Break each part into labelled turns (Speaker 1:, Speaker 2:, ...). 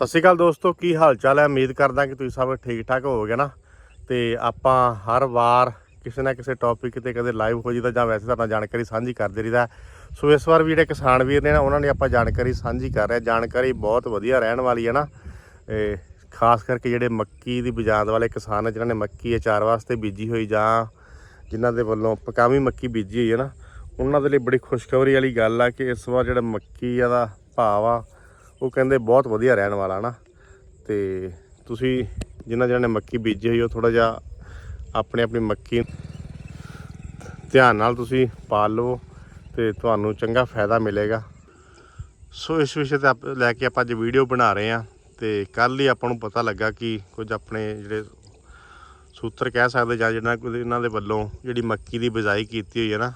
Speaker 1: ਸਤਿ ਸ਼੍ਰੀ ਅਕਾਲ ਦੋਸਤੋ, ਕੀ ਹਾਲ ਚਾਲ ਹੈ? ਉਮੀਦ ਕਰਦਾ ਕਿ ਤੁਸੀਂ ਸਭ ਠੀਕ ਠਾਕ ਹੋਵੋਗੇ ਨਾ। ਤੇ ਆਪਾਂ ਹਰ ਵਾਰ ਕਿਸੇ ਨਾ ਕਿਸੇ ਟੌਪਿਕ ਤੇ ਕਦੇ ਲਾਈਵ ਹੋ ਜੀਦਾ ਜਾਂ ਵੈਸੇ ਤਾਂ ਜਾਣਕਾਰੀ ਸਾਂਝੀ ਕਰਦੇ ਰਹੀਦਾ। ਸੋ ਇਸ ਵਾਰ ਵੀ ਜਿਹੜੇ ਕਿਸਾਨ ਵੀਰ ਨੇ ਨਾ, ਉਹਨਾਂ ਨੇ ਆਪਾਂ ਜਾਣਕਾਰੀ ਸਾਂਝੀ ਕਰ ਰਹੇ ਜਾਣਕਾਰੀ ਬਹੁਤ ਵਧੀਆ ਰਹਿਣ ਵਾਲੀ ਹੈ ਨਾ। ਖਾਸ ਕਰਕੇ ਜਿਹੜੇ ਮੱਕੀ ਦੀ ਬਜਾਦ ਵਾਲੇ ਕਿਸਾਨ ਨੇ, ਜਿਨ੍ਹਾਂ ਨੇ ਮੱਕੀ ਅਚਾਰ ਵਾਸਤੇ ਬੀਜੀ ਹੋਈ ਜਾਂ ਜਿਨ੍ਹਾਂ ਦੇ ਵੱਲੋਂ ਪਕਾਵੀ ਮੱਕੀ ਬੀਜੀ ਹੋਈ ਹੈ ਨਾ, ਉਹਨਾਂ ਦੇ ਲਈ ਬੜੀ ਖੁਸ਼ਖਬਰੀ ਵਾਲੀ ਗੱਲ ਆ ਕਿ ਇਸ ਵਾਰ ਜਿਹੜਾ ਮੱਕੀ ਦਾ ਭਾਅ ਆ ਉਹ ਕਹਿੰਦੇ ਬਹੁਤ ਵਧੀਆ ਰਹਿਣ ਵਾਲਾ ਨਾ। ਤੇ ਤੁਸੀਂ ਜਿਨ੍ਹਾਂ ਜਿਨ੍ਹਾਂ ਨੇ ਮੱਕੀ ਬੀਜੀ ਹੋਈ ਉਹ ਥੋੜਾ ਜਿਹਾ ਆਪਣੇ ਆਪਣੀ ਮੱਕੀ ਧਿਆਨ ਨਾਲ ਤੁਸੀਂ ਪਾਲ ਲਓ ਤੇ ਤੁਹਾਨੂੰ ਚੰਗਾ ਫਾਇਦਾ ਮਿਲੇਗਾ। ਸੋ ਇਸ ਵਿਸ਼ੇ ਤੇ ਆਪ ਲੈ ਕੇ ਆਪਾਂ ਅੱਜ ਵੀਡੀਓ ਬਣਾ ਰਹੇ ਹਾਂ ਤੇ ਕੱਲ ਹੀ ਆਪਾਂ ਨੂੰ ਪਤਾ ਲੱਗਾ ਕਿ ਕੁਝ ਆਪਣੇ ਜਿਹੜੇ ਸੂਤਰ ਕਹਿ ਸਕਦੇ ਜਾਂ ਜਿਹਨਾਂ ਇਹਨਾਂ ਦੇ ਵੱਲੋਂ ਜਿਹੜੀ ਮੱਕੀ ਦੀ ਬਿਜਾਈ ਕੀਤੀ ਹੋਈ ਹੈ ਨਾ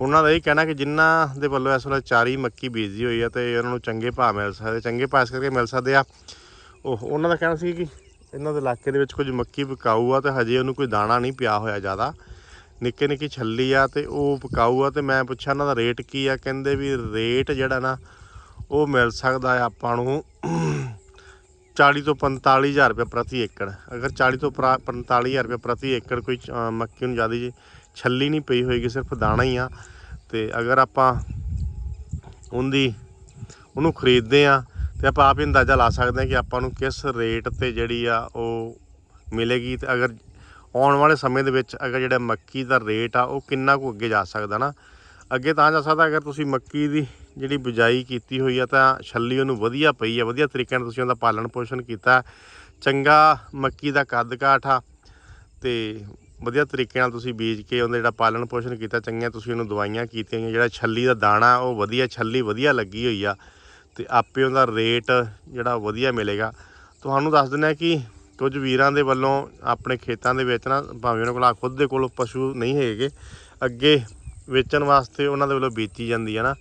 Speaker 1: ਉਹਨਾਂ ਦਾ ਇਹ ਕਹਿਣਾ ਕਿ ਜਿਨ੍ਹਾਂ ਦੇ ਵੱਲੋਂ ਇਸ ਵੇਲੇ ਚਾਰੀ ਮੱਕੀ ਬੀਜੀ ਹੋਈ ਆ ਤੇ ਉਹਨਾਂ ਨੂੰ ਚੰਗੇ ਭਾਅ ਮਿਲ ਸਕਦੇ ਚੰਗੇ ਭਾਅ ਇਸ ਕਰਕੇ ਮਿਲ ਸਕਦੇ ਆ। ਉਹ ਉਹਨਾਂ ਦਾ ਕਹਿਣਾ ਸੀ ਕਿ ਇਹਨਾਂ ਦੇ ਇਲਾਕੇ ਦੇ ਵਿੱਚ ਕੁਝ ਮੱਕੀ ਪਕਾਊ ਆ ਤੇ ਹਜੇ ਉਹਨੂੰ ਕੋਈ ਦਾਣਾ ਨਹੀਂ ਪਿਆ ਹੋਇਆ ਜ਼ਿਆਦਾ। ਨਿੱਕੇ ਨਿੱਕੀ ਛੱਲੀ ਆ ਤੇ ਉਹ ਪਕਾਊ ਆ ਤੇ ਮੈਂ ਪੁੱਛਿਆ ਇਹਨਾਂ ਦਾ ਰੇਟ ਕੀ ਆ ਕਹਿੰਦੇ ਵੀ ਰੇਟ ਜਿਹੜਾ ਨਾ ਉਹ ਮਿਲ ਸਕਦਾ ਆ ਆਪਾਂ ਨੂੰ 40 ਤੋਂ 45000 ਰੁਪਏ ਪ੍ਰਤੀ ਏਕੜ। ਅਗਰ 40 ਤੋਂ 45000 ਰੁਪਏ ਪ੍ਰਤੀ ਏਕੜ ਕੋਈ ਅ, ਮੱਕੀ ਨੂੰ ਜ਼ਿਆਦਾ ਜੀ ਛੱਲੀ ਨਹੀਂ ਪਈ ਹੋਏਗੀ, ਸਿਰਫ ਦਾਣਾ ਹੀ ਆ। ਤੇ ਅਗਰ ਆਪਾਂ ਉਹਦੀ, ਉਹਨੂੰ ਖਰੀਦਦੇ ਆ, ਤੇ ਆਪਾਂ ਆਪ ਹੀ ਅੰਦਾਜ਼ਾ ਲਾ ਸਕਦੇ ਹਾਂ ਕਿ ਆਪਾਂ ਨੂੰ ਕਿਸ ਰੇਟ ਤੇ ਜਿਹੜੀ ਆ ਉਹ ਮਿਲੇਗੀ। ਤੇ ਅਗਰ ਆਉਣ ਵਾਲੇ ਸਮੇਂ ਦੇ ਵਿੱਚ ਅਗਰ ਜਿਹੜਾ ਮੱਕੀ ਦਾ ਰੇਟ ਆ, ਉਹ ਕਿੰਨਾ ਕੁ ਅੱਗੇ ਜਾ ਸਕਦਾ ਨਾ? ਅੱਗੇ ਤਾਂ ਜਾ ਸਕਦਾ, ਅਗਰ ਤੁਸੀਂ ਮੱਕੀ ਦੀ ਜਿਹੜੀ ਬਿਜਾਈ ਕੀਤੀ ਹੋਈ ਆ, ਤਾਂ ਛੱਲੀ ਉਹਨੂੰ ਵਧੀਆ ਪਈ ਆ, ਵਧੀਆ ਤਰੀਕੇ ਨਾਲ ਤੁਸੀਂ ਉਹਦਾ ਪਾਲਣ ਪੋਸ਼ਣ ਕੀਤਾ। ਚੰਗਾ ਮੱਕੀ ਦਾ ਕੱਦ ਕਾਠ ਆ, ਤੇ ਵਧੀਆ ਤਰੀਕੇ ਨਾਲ ਤੁਸੀਂ ਬੀਜ ਕੇ ਉਹਦਾ ਜਿਹੜਾ ਪਾਲਣ ਪੋਸ਼ਣ ਕੀਤਾ, ਚੰਗੀਆਂ ਤੁਸੀਂ ਉਹਨੂੰ ਦਵਾਈਆਂ ਕੀਤੀਆਂ ਗਈਆਂ। ਜਿਹੜਾ ਛੱਲੀ ਦਾ ਦਾਣਾ, ਉਹ ਵਧੀਆ ਛੱਲੀ ਵਧੀਆ ਲੱਗੀ ਹੋਈ ਆ ਤੇ ਆਪੇ ਉਹਦਾ ਰੇਟ ਜਿਹੜਾ ਵਧੀਆ ਮਿਲੇਗਾ ਤੁਹਾਨੂੰ ਦੱਸ ਦਿੰਦੇ ਆ ਕਿ ਕੁਝ ਵੀਰਾਂ ਦੇ ਵੱਲੋਂ ਆਪਣੇ ਖੇਤਾਂ ਦੇ ਵਿੱਚ ਨਾ, ਭਾਵੇਂ ਉਹਨਾਂ ਕੋਲ ਆ ਖੁਦ ਦੇ ਕੋਲ ਪਸ਼ੂ ਨਹੀਂ ਹੈਗੇ, ਅੱਗੇ ਵੇਚਣ ਵਾਸਤੇ ਉਹਨਾਂ ਦੇ ਵੱਲੋਂ ਬੀਜੀ ਜਾਂਦੀ ਹੈ ਨਾ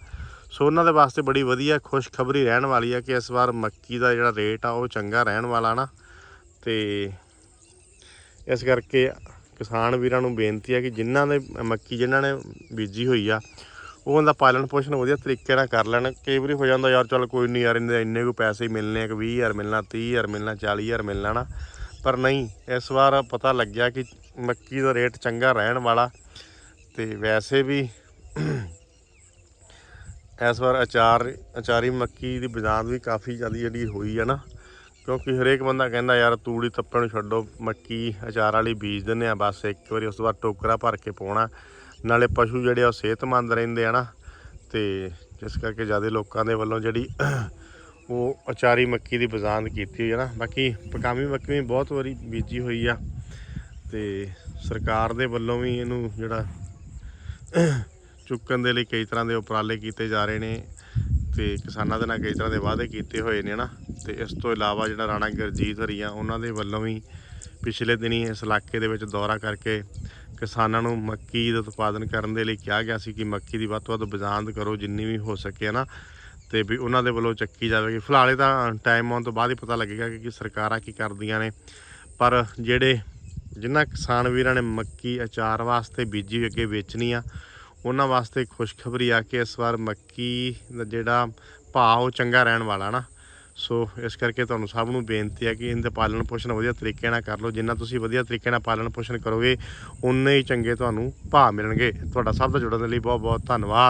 Speaker 1: ਸੋ ਉਹਨਾਂ ਦੇ ਵਾਸਤੇ ਬੜੀ ਵਧੀਆ ਖੁਸ਼ਖਬਰੀ ਰਹਿਣ ਵਾਲੀ ਆ ਕਿ ਇਸ ਵਾਰ ਮੱਕੀ ਦਾ ਜਿਹੜਾ ਰੇਟ ਆ ਉਹ ਚੰਗਾ ਰਹਿਣ ਵਾਲਾ ਨਾ ਤੇ ਇਸ ਕਰਕੇ ਕਿਸਾਨ ਵੀਰਾਂ ਨੂੰ ਬੇਨਤੀ ਹੈ ਕਿ ਜਿਨ੍ਹਾਂ ਦੇ ਮੱਕੀ ਜਿਨ੍ਹਾਂ ਨੇ ਬੀਜੀ ਹੋਈ ਆ, ਉਹ ਉਹਦਾ ਪਾਲਣ ਪੋਸ਼ਣ ਵਧੀਆ ਤਰੀਕੇ ਨਾਲ ਕਰ ਲੈਣ। ਕਈ ਵਾਰੀ ਹੋ ਜਾਂਦਾ ਯਾਰ ਚੱਲ ਕੋਈ ਨਹੀਂ ਯਾਰ ਇਹਦੇ ਇੰਨੇ ਕੋ ਪੈਸੇ ਹੀ ਮਿਲਨੇ ਆ ਕਿ 20000 ਮਿਲਣਾ 30000 ਮਿਲਣਾ 40000 ਮਿਲਣਾ ਨਾ। ਪਰ ਨਹੀਂ, ਇਸ ਵਾਰ ਪਤਾ ਲੱਗਿਆ ਕਿ ਮੱਕੀ ਦਾ ਰੇਟ ਚੰਗਾ ਰਹਿਣ ਵਾਲਾ ਤੇ ਵੈਸੇ ਵੀ ਇਸ ਵਾਰ ਅਚਾਰ, ਅਚਾਰੀ ਮੱਕੀ ਦੀ ਬਜਾਂਦ ਵੀ ਕਾਫੀ ਜ਼ਿਆਦਾ ਜਿਹੜੀ ਹੋਈ ਆ ਨਾ ਕਿਉਂਕਿ ਹਰੇਕ ਬੰਦਾ ਕਹਿੰਦਾ, ਯਾਰ ਤੂੜੀ ਤੱਪਣ ਨੂੰ ਛੱਡੋ, ਮੱਕੀ, ਅਚਾਰ ਵਾਲੀ ਬੀਜ ਦਿੰਦੇ ਆ, ਬਸ ਇੱਕ ਵਾਰੀ ਉਸ ਤੋਂ ਬਾਅਦ ਟੋਕਰਾ ਭਰ ਕੇ ਪਾਉਣਾ। ਨਾਲੇ ਪਸ਼ੂ ਜਿਹੜੇ ਆ, ਉਹ ਸਿਹਤਮੰਦ ਰਹਿੰਦੇ ਆ ਨਾ, ਤੇ ਜਿਸ ਕਰਕੇ ਜ਼ਿਆਦਾ ਲੋਕਾਂ ਦੇ ਵੱਲੋਂ ਜਿਹੜੀ ਉਹ ਅਚਾਰੀ ਮੱਕੀ ਦੀ ਬਜ਼ਾਂਦ ਕੀਤੀ ਹੋਈ ਹੈ ਨਾ, ਬਾਕੀ ਪਕਾਮੀ ਮੱਕੀ ਵੀ ਬਹੁਤ ਵਾਰੀ ਬੀਜੀ ਹੋਈ ਆ, ਤੇ ਸਰਕਾਰ ਦੇ ਵੱਲੋਂ ਵੀ ਇਹਨੂੰ ਜਿਹੜਾ ਚੁੱਕਣ ਦੇ ਲਈ ਕਈ ਤਰ੍ਹਾਂ ਦੇ ਉਪਰਾਲੇ ਕੀਤੇ ਜਾ ਰਹੇ ਨੇ, ਤੇ ਕਿਸਾਨਾਂ ਦੇ ਨਾਲ ਕਈ ਤਰ੍ਹਾਂ ਦੇ ਵਾਅਦੇ ਕੀਤੇ ਹੋਏ ਨੇ ਨਾ। ਤੇ ਇਸ ਤੋਂ ਇਲਾਵਾ ਜਿਹੜਾ ਰਾਣਾ ਗੁਰਜੀਤ ਹਰੀਆ, ਉਹਨਾਂ ਦੇ ਵੱਲੋਂ ਵੀ ਪਿਛਲੇ ਦਿਨੀ ਇਸ ਇਲਾਕੇ ਦੇ ਵਿੱਚ ਦੌਰਾ ਕਰਕੇ ਕਿਸਾਨਾਂ ਨੂੰ ਮੱਕੀ ਦਾ ਉਤਪਾਦਨ ਕਰਨ ਦੇ ਲਈ ਕਿਹਾ ਗਿਆ ਸੀ ਕਿ ਮੱਕੀ ਦੀ ਵੱਧ ਤੋਂ ਵੱਧ ਬਜ਼ਾਂਦ ਕਰੋ, ਜਿੰਨੀ ਵੀ ਹੋ ਸਕੇ ਨਾ ਤੇ ਵੀ ਉਹਨਾਂ ਦੇ ਵੱਲੋਂ ਚੱਕੀ ਜਾਵੇਗੀ। ਫਿਲਹਾਲ ਇਹ ਤਾਂ ਟਾਈਮ ਆਉਣ ਤੋਂ ਬਾਅਦ ਹੀ ਪਤਾ ਲੱਗੇਗਾ ਕਿ ਸਰਕਾਰਾਂ ਕੀ ਕਰਦੀਆਂ ਨੇ। ਪਰ ਜਿਹੜੇ ਜਿਨ੍ਹਾਂ ਕਿਸਾਨ ਵੀਰਾਂ ਨੇ ਮੱਕੀ ਅਚਾਰ ਵਾਸਤੇ ਬੀਜੀ ਹੋਈ ਅੱਗੇ ਵੇਚਣੀ ਆ, ਉਹਨਾਂ ਵਾਸਤੇ ਖੁਸ਼ਖਬਰੀ ਆ ਕਿ ਇਸ ਵਾਰ ਮੱਕੀ ਦਾ ਜਿਹੜਾ ਭਾਅ ਉਹ ਚੰਗਾ ਰਹਿਣ ਵਾਲਾ ਨਾ ਸੋ ਇਸ ਕਰਕੇ ਤੁਹਾਨੂੰ ਸਭ ਨੂੰ ਬੇਨਤੀ ਹੈ ਕਿ ਇਹਦੇ ਪਾਲਣ ਪੋਸ਼ਣ ਵਧੀਆ ਤਰੀਕੇ ਨਾਲ ਕਰ ਲਓ। ਜਿੰਨਾ ਤੁਸੀਂ ਵਧੀਆ ਤਰੀਕੇ ਨਾਲ ਪਾਲਣ ਪੋਸ਼ਣ ਕਰੋਗੇ ਉਨੇ ਹੀ ਚੰਗੇ ਤੁਹਾਨੂੰ ਭਾਅ ਮਿਲਣਗੇ। ਤੁਹਾਡਾ ਸਭ ਦਾ ਜੁੜਨ ਦੇ ਲਈ ਬਹੁਤ ਬਹੁਤ ਧੰਨਵਾਦ।